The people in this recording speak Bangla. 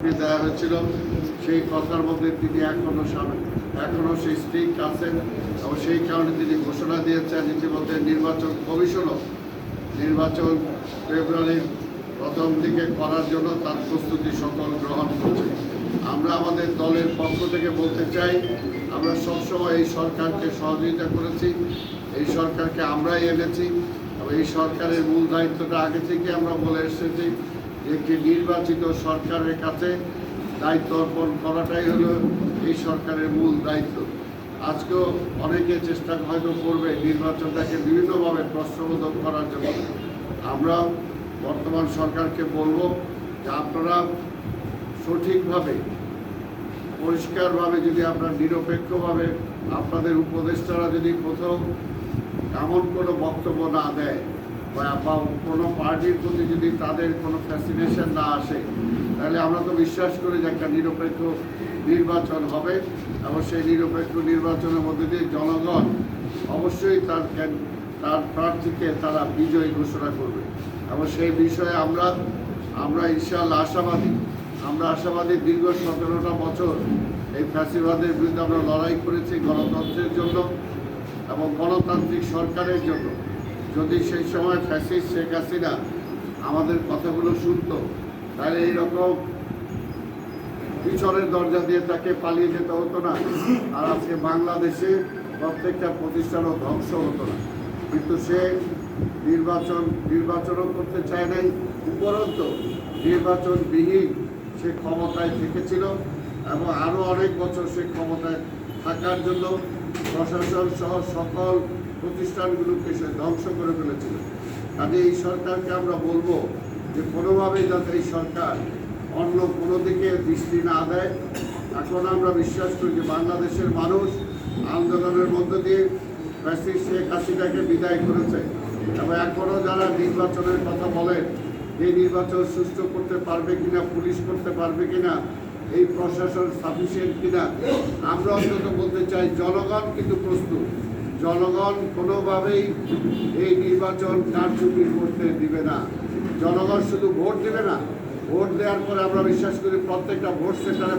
দেওয়া হয়েছিল সেই কথার মধ্যে তিনি এখনও সামনে এখনও সেই স্ট্রিক আছেন এবং সেই কারণে তিনি ঘোষণা দিয়েছেন ইতিমধ্যে নির্বাচন কমিশনও। নির্বাচন ফেব্রুয়ারির প্রথম দিকে করার জন্য তার প্রস্তুতি সকল গ্রহণ করছে। আমরা আমাদের দলের পক্ষ থেকে বলতে চাই, আমরা সবসময় এই সরকারকে সহযোগিতা করেছি, এই সরকারকে আমরাই এনেছি এবং এই সরকারের মূল দায়িত্বটা আগে থেকে আমরা বলে এসেছি। একটি নির্বাচিত সরকারের কাছে দায়িত্ব অর্পণ করাটাই হলো এই সরকারের মূল দায়িত্ব। আজকেও অনেকে চেষ্টা হয়তো করবে নির্বাচনটাকে বিভিন্নভাবে প্রশ্নবোধক করার জন্য। আমরা বর্তমান সরকারকে বলব যে আপনারা সঠিকভাবে, পরিষ্কারভাবে যদি আপনার, নিরপেক্ষভাবে আপনাদের উপদেষ্টারা যদি কোথাও এমন কোনো বক্তব্য না দেয় বা কোনো পার্টির প্রতি যদি তাদের কোনো ফ্যাসিনেশন না আসে, তাহলে আমরা তো বিশ্বাস করি যে একটা নিরপেক্ষ নির্বাচন হবে এবং সেই নিরপেক্ষ নির্বাচনের মধ্যে দিয়ে জনগণ অবশ্যই তার তার প্রার্থীকে তারা বিজয়ী ঘোষণা করবে। এবং সেই বিষয়ে আমরা আমরা ইনশাআল্লাহ আশাবাদী, আমরা আশাবাদী দীর্ঘ সতেরোটা বছর এই ফ্যাসিবাদের বিরুদ্ধে আমরা লড়াই করেছি গণতন্ত্রের জন্য এবং গণতান্ত্রিক সরকারের জন্য। যদি সেই সময় ফ্যাসিস্ট শেখ হাসিনা আমাদের কথাগুলো শুনতো, তাহলে এইরকম পিছনের দরজা দিয়ে তাকে পালিয়ে যেতে হতো না। আর আজকে বাংলাদেশে প্রত্যেকটা প্রতিষ্ঠানও ধ্বংস হতো না। কিন্তু সে নির্বাচন, নির্বাচনও করতে চায় নাই, উপরন্ত নির্বাচনবিহীন সে ক্ষমতায় থেকেছিল এবং আরও অনেক বছর সে ক্ষমতায় থাকার জন্য প্রশাসন সহ সকল প্রতিষ্ঠানগুলোকে সে ধ্বংস করে ফেলেছিল। কাজে এই সরকারকে আমরা বলব যে কোনোভাবেই যাতে এই সরকার অন্য কোনো দিকে দৃষ্টি না দেয়, এখন আমরা বিশ্বাস করি যে বাংলাদেশের মানুষ আন্দোলনের মধ্য দিয়ে ফ্যাসিস্ট শেখ হাসিনাকে বিদায় করেছে এবং এখনও যারা নির্বাচনের কথা বলেন এই নির্বাচন সুষ্ঠু করতে পারবে কিনা, পুলিশ করতে পারবে কিনা, এই প্রশাসন সাফিসিয়েন্ট কিনা, আমরা অন্তত বলতে চাই জনগণ কিন্তু প্রস্তুত। জনগণ কোনোভাবেই এই নির্বাচন কারচুপি করতে দিবে না। জনগণ শুধু ভোট দেবে না, ভোট দেওয়ার পরে আমরা বিশ্বাস করি প্রত্যেকটা ভোট সেন্টারে